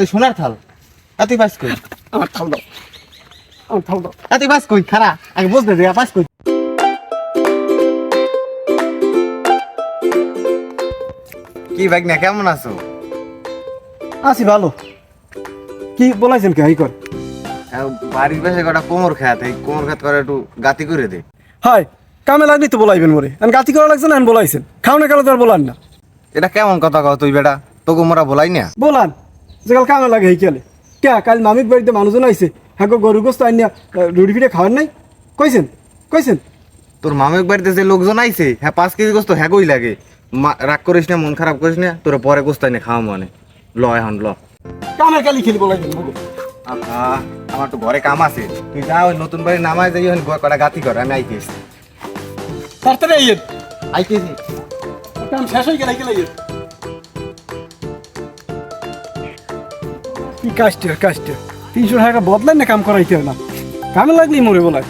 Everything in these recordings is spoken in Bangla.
এই সোনার থাল। এত পাস কই? আমার থাল দাও। আমার থাল দাও। এত পাস কই? খারা আগে বুঝতে দে পাস কই? কি ভাই না কেমন আছো? আছি ভালো। কি বলাইছেন কে হাই কর বাড়ির পাশে কটা কোমর খাত এই কোমর খাত করে একটু গাতি করে দে। হাই কামে লাগনি তো বলাইবেন মোরে। আমি গাতি করা লাগছে না আমি বলাইছেন। খাও না কালো তো আর বলান না। এটা কেমন কথা কও তুই বেটা? তোকে মোরা বলাই না? বলান। যে কাল কামে লাগে এই কেলে কে কাল মামিক বাড়িতে মানুষজন আইছে হ্যাঁ গরু গোস্ত আনিয়া রুটি ফিটে খাওয়ার নাই? কইছেন কইছেন তোর মামের বাড়িতে যে লোকজন আইছে হ্যাঁ পাঁচ কেজি গোস্ত হ্যাঁ কই লাগে। রাগ করিস না মন খারাপ করিস না তোর পরে গোস্ত এনে খাওয়া মানে। ল এখন ল। কামে কালি খেলি বলাইবেন বলো আহা, আমার তো ঘরে কাম আছে। তুই যা ওই নতুন বাড়ি নামায় যাই ওখানে কটা গাতি কর আমি আইতেছি তাড়াতাড়ি আইয়েন আইতেছি কাম শেষ হয়ে গেলে গেলে কি কাজটা কাজটা তিনশো টাকা বদলাই না কাম করাইতে না। কামে লাগলি মরে বলে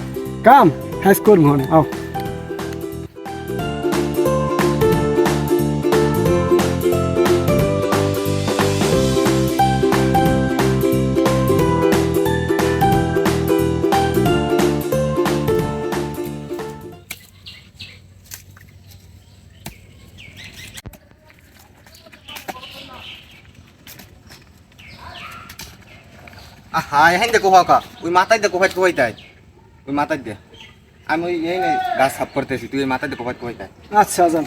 কাম হ্যাস করব আও। আহা এখান দেখো হাকা ওই মাথায় দেখো ভাই কোথায় তাই ওই মাথায় দে আমি ওই এই নে গাছ সাফ করতেছি, তুই ওই মাথায় দেখো ভাই কোথায় তাই আচ্ছা যান।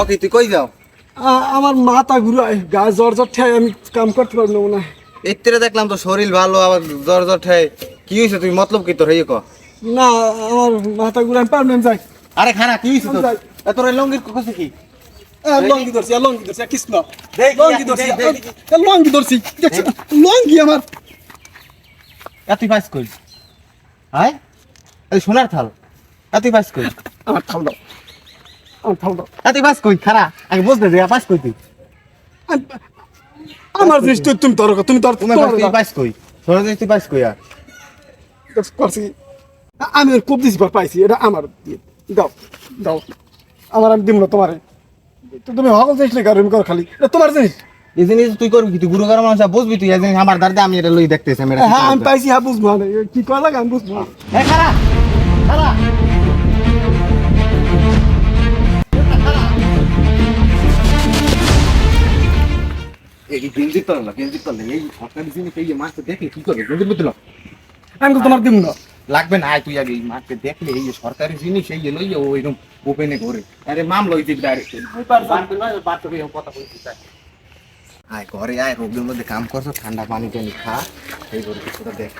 ওকে তুই কই যাও? আমার মাথা ঘুরায় গা জ্বর জ্বর ঠাই আমি কাম করতে পারব না হয়। দেখলাম তো শরীর ভালো আবার জ্বর জ্বর ঠায়। কি হয়েছে তুই? মতলব কি তোর? হইয়ে ক। না আমার মাথা ঘুরায় পারব না আমি যাই। আরে খানা কি হয়েছে তোর? যাই। এ, তোর লঙ্গির কথা কি? এ, লঙ্গি ধরছি লঙ্গি ধরছি কৃষ্ণ। লঙ্গি ধরছি লঙ্গি ধরছি। লঙ্গি আমার। এত পাস কই? এই সোনার থাল। এত পাস কই? আমার থাল দাও। আমার থাল দাও। এত পাস কই? খারা আগে বুঝতে দে পাস কই তুই? আমার জিনিস তুই তুমি তুমি তর্ক তুমি তোমার তুই পাস কই? সোনা জিনিস তুই পাস কই আর? করছি। আমি খুব দিছি পাইছি এটা আমার। দাও দাও। আমার আমি দিব না তোমার। তুমি হকল জিনিস লেখা রুম করো খালি। এটা তোমার জিনিস। এই জিনিস তুই করবি কি তুই গুরু করার মানুষ বুঝবি তুই এই জিনিস আমার দাঁড়িয়ে আমি এটা লই দেখতেছি আমি হ্যাঁ আমি পাইছি হ্যাঁ বুঝব না কি করা লাগে আমি বুঝব। না খারা না আমি তো তোমার দিব না। লাগবে না আয় তুই আগে মাছটা দেখলে এই সরকারি জিনিস এই যে লইয়া ও এরকম ওপেনে ঘরে। আরে মাম লই দিবি ডাইরেক্ট আয় ঘরে আয় রোগের মধ্যে কাম করছ ঠান্ডা পানি টানি খা এই করে কিছুটা দেখ।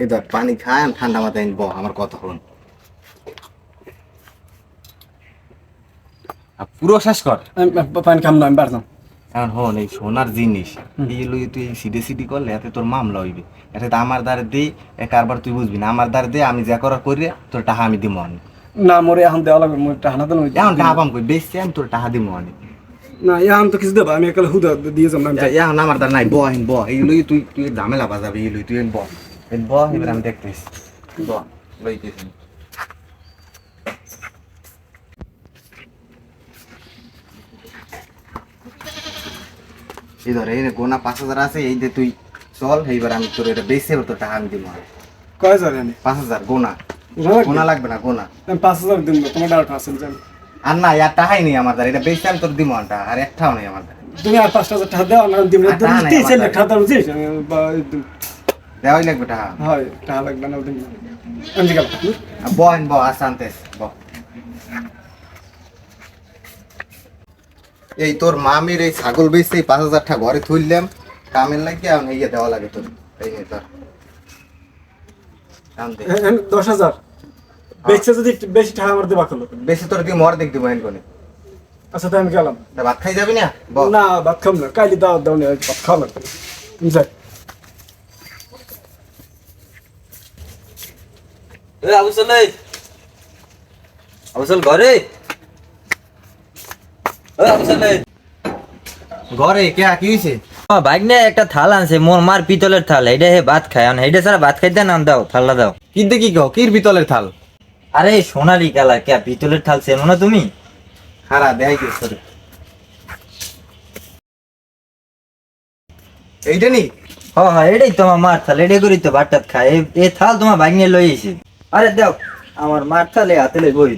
এই ধর পানি খায় আমি ঠান্ডা মাথায় নিব আমার কথা হন পুরো শেষ কর। পানি না আমি বাড়তাম এখন হন এই সোনার জিনিস এই লই তুই সিডি সিডি করলে এতে তোর মামলা হইবে। এতে তো আমার দ্বারে দে এ কারবার তুই বুঝবি না। আমার দ্বারে দে আমি যা করার করি তোর টাকা আমি দিব অনেক। না মোরে এখন দেওয়া লাগবে মোর টাকা না দিলে এখন টাকা পাম কই? বেশি আমি তোর টাকা দিব অনেক। না এখন তো কিছু দেবা আমি একালে হুদা দিয়ে যাব। এখন আমার দ্বার নাই ব হিন ব। এই লই তুই তুই ঝামেলা বাজাবি এই লই তুই ব। এই ব এবার আমি দেখতেছি। ব লইতেছি। এই ধর এই গোনা পাঁচ হাজার আছে এই যে তুই চল এইবার আমি তোর এটা বেশি তোর টাকা আমি দিব। কয় আমি পাঁচ হাজার গোনা। গোনা লাগবে? না গোনা। পাঁচ হাজার দিন তোমার ডাউট আছে আর না ইয়ার টাকাই নেই আমার দ্বারা এটা বেশি আমি তোর দিব টা আর একটাও নেই আমার দ্বারা। তুমি আর পাঁচটা হাজার টাকা দেওয়া না দিব না। আর লাখ টাকা আমি বা- দেওয়াই লাগবে টাকা। হয় টাকা লাগবে না আর বন ব আসান্তেস ব এই তোর মামির এই ছাগল বেচতে এই পাঁচ হাজার টাকা ঘরে তুললাম কামের লাগিয়ে আমি ইয়ে দেওয়া লাগে তোর। এই নে তোর দশ হাজার। বেচছে যদি একটু বেশি টাকা আমার দেবা করল বেশি তোর দিয়ে মর দেখ দিব হেন কোনে? আচ্ছা তাই আমি গেলাম। ভাত খাই যাবি না? না ভাত খাম না। কাইলি দাওয়াত দাও না ভাত খাওয়া লাগবে। যাই। আবুসল এই আবুসল ঘরে? ঘরে কে কি বাইক নিয়ে একটা থাল আনছে মোর মার পিতলের থাল। এইটা হে ভাত খায় ছাড়া ভাত খাইতে নাম দাও থালটা দাও। কি দেখি কও কির বিতলের থাল? আরে সোনালি কালার কে পিতলের থাল চেনো না তুমি? হারা দেখাই দিস তোর এইটা নি? হ হ এটাই তোমার মার থাল এটাই করি তো ভাত টাত খায়। এই- থাল তোমার বাইক নিয়ে লই আরে দাও আমার মার থালে হাতে লই বই